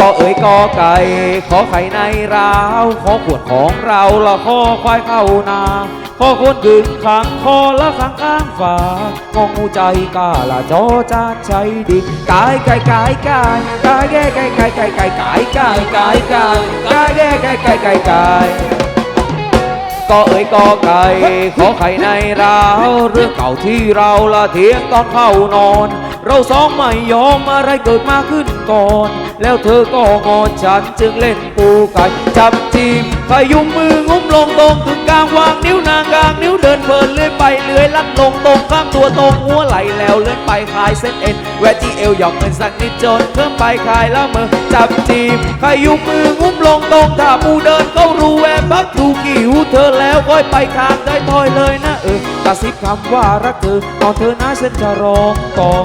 ก็เอ่ยกอไก่ ขอไข่ในราว ขอขวดของเราละขอควายเข้านาขอคนกึ่งขังคอละขังข้างฝางองูใจกาละจอจานใช้ดีกายกายกายกายกายแกายกายกายกายกายกายกายกายกายกายแกายกายกายกายกายก็เอ่ยกอไก่ขอไข่ในเราวเรื่องเก่าที่เราละเถียงตอนเข้านอน เราสองไม่ยอมอะไรเกิดมาขึ้นก่อน แล้วเธอก็งอนฉันจึงเล่นปูไก่จับจีบพยุงมืองุ้มลงตรงถึงกลางวางนิ้วนางกลางนิ้วเดินเพลินเลื่อยไปเลื่อยลัดลงตรงข้ามตัวตรงหัวไหลแล้วเลื่อนไปคลายเส้นเอ็นแวะที่เอวหยอกเงินสักนิดจนเพิ่มไปคลายแล้วมือจับจีบพยุงมืองุ้มลงตรงถ้าปูเดินเข้ารูแวะพักดูกี่หูเธอแล้วค่อยไปทางได้ถอยเลยนะเออกระซิบคำว่ารักเธอตอนเธอนะฉันจะร้องกอง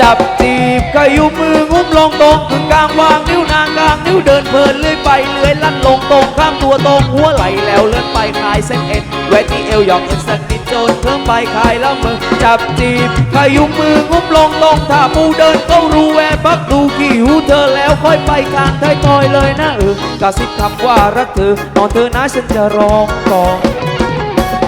จับจีบขยุมมืองุ้มลงตรงถึงกลางวางนิ้วนางกลางนิ้วเดินเพลินเลื่อยไปเลื่อยลั่นลงตรงข้ามตัวตรงหัวไหลแล้วเลื่อนไปคลายเส้นเอ็นแหวะที่เอวหยอกเอ็นสักนิดจนเพิ่มไปคลายแล้วมือจับจีบขยุมมืองุ้มลงตรงถ้าปูเดินเข้ารูแวะพักดูขี้หูเธอแล้วค่อยไปข้างไทยทอยเลยนะเออกระซิบคำว่ารักเธอนอนเธอนะฉันจะร้องกอน